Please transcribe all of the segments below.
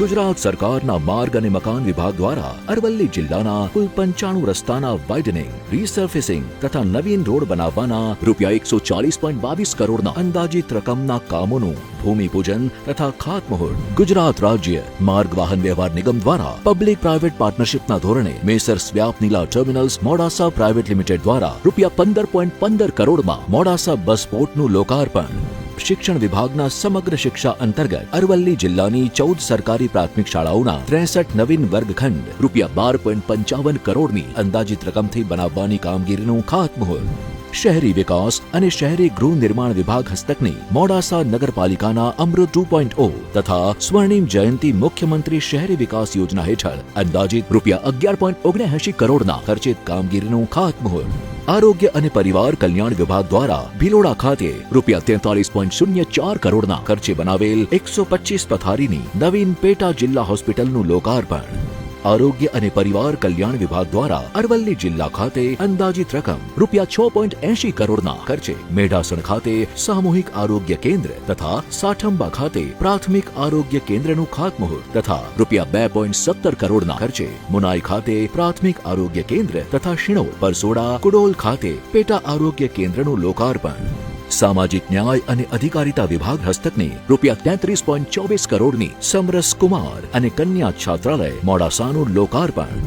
ગુજરાત સરકારના માર્ગ અને મકાન વિભાગ દ્વારા અરવલ્લી જિલ્લાના કુલ પંચાણું રસ્તાના વાઇડનિંગ રીસર્ફેસિંગ તથા નવીન રોડ બનાવવાના રૂપિયા એકસો ચાલીસ પોઈન્ટ બાવીસ કરોડના અંદાજિત રકમના કામોનું ભૂમિપૂજન તથા ખાતમુહૂર્ત. ગુજરાત રાજ્ય માર્ગ વાહન વ્યવહાર નિગમ દ્વારા પબ્લિક પ્રાઇવેટ પાર્ટનરશિપના ધોરણે મેસર્સ વ્યાપનીલા ટર્મિનલ્સ મોડાસા પ્રાઇવેટ લિમિટેડ દ્વારા રૂપિયા પંદર પોઈન્ટ પંદર કરોડમાં મોડાસા બસ પોર્ટનું લોકાર્પણ. શિક્ષણ વિભાગના સમગ્ર શિક્ષા અંતર્ગત અરવલ્લી જિલ્લાની ચૌદ સરકારી પ્રાથમિક શાળાઓના ત્રેસઠ નવીન વર્ગખંડ રૂપિયા બાર પોઈન્ટ પંચાવન કરોડની અંદાજિત રકમથી બનાવવાની કામગીરીનું ખાતમુહૂર્ત શહેરી વિકાસ અને શહેરી ગૃહ નિર્માણ વિભાગ હસ્તકની મોડાસા નગરપાલિકાના અમૃત ટુ પોઈન્ટ ઓ તથા સ્વર્ણિમ જયંતિ મુખ્યમંત્રી શહેરી વિકાસ યોજના હેઠળ અંદાજિત રૂપિયા અગિયાર પોઈન્ટ ઓગણએંશી કરોડના ખર્ચિત કામગીરીનું ખાતમુહૂર્ત આરોગ્ય અને પરિવાર કલ્યાણ વિભાગ દ્વારા ભિલોડા ખાતે રૂપિયા તેતાલીસ પોઈન્ટ શૂન્ય ચાર કરોડના ખર્ચે બનાવેલ એકસો પચીસ પથારીની નવીન પેટા જિલ્લા હોસ્પિટલનું લોકાર્પણ. આરોગ્ય અને પરિવાર કલ્યાણ વિભાગ દ્વારા અરવલ્લી જિલ્લા ખાતે અંદાજિત રકમ રૂપિયા છ પોઈન્ટ એસી કરોડના ખર્ચે મેઢાસણ ખાતે સામૂહિક આરોગ્ય કેન્દ્ર તથા સાઠંબા ખાતે પ્રાથમિક આરોગ્ય કેન્દ્રનું ખાતમુહૂર્ત તથા રૂપિયા બે પોઈન્ટ સત્તર કરોડના ખર્ચે મુનાઈ ખાતે પ્રાથમિક આરોગ્ય કેન્દ્ર તથા શિણોલ, પરસોડા, કુડોલ ખાતે પેટા આરોગ્ય કેન્દ્રનું લોકાર્પણ. સામાજિક ન્યાય અને અધિકારિતા વિભાગ હસ્તકની રૂપિયા તેત્રીસ પોઈન્ટ ચોવીસ કરોડની સમરસ કુમાર અને કન્યા છાત્રાલય મોડાસાનું લોકાર્પણ.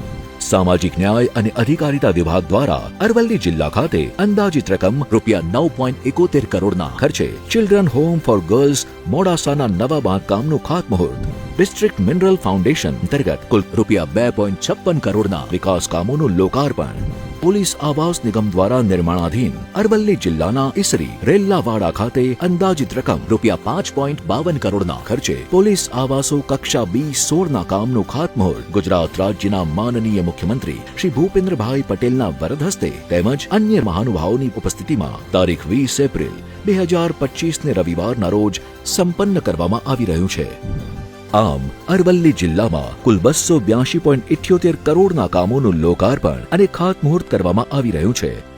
સામાજિક ન્યાય અને અધિકારિતા વિભાગ દ્વારા અરવલ્લી જિલ્લા ખાતે અંદાજિત રકમ રૂપિયા નવ પોઈન્ટ એકોતેર કરોડના ખર્ચે ચિલ્ડ્રન હોમ ફોર ગર્લ્સ મોડાસાના નવા બાંધકામનું ખાતમુહૂર્ત. ડિસ્ટ્રિક્ટ મિનરલ ફાઉન્ડેશન અંતર્ગત કુલ રૂપિયા બે પોઈન્ટ છપ્પન કરોડના વિકાસ કામોનું લોકાર્પણ. પોલીસ આવાસ નિગમ દ્વારા નિર્માણાધીન અરવલ્લી જિલ્લાના ઈસરી, રેલ્લાવાડા ખાતે અંદાજિત રકમ રૂપિયા પાંચ પોઈન્ટ બાવન કરોડના ખર્ચે પોલીસ આવાસો કક્ષા બી સોળના કામનું ખાતમુહૂર્ત ગુજરાત રાજ્યના માનનીય મુખ્યમંત્રી શ્રી ભૂપેન્દ્રભાઈ પટેલના વરદ હસ્તે તેમજ અન્ય મહાનુભાવોની ઉપસ્થિતિમાં તારીખ વીસ એપ્રિલ બે હજાર પચીસને રવિવારના રોજ સંપન્ન કરવામાં આવી રહ્યું છે. આમ, અરવલ્લી જિલ્લામાં કુલ બસો બ્યાસી પોઈન્ટ ઇઠ્યોતેર કરોડના કામોનું લોકાર્પણ અને ખાતમુહૂર્ત કરવામાં આવી રહ્યું છે.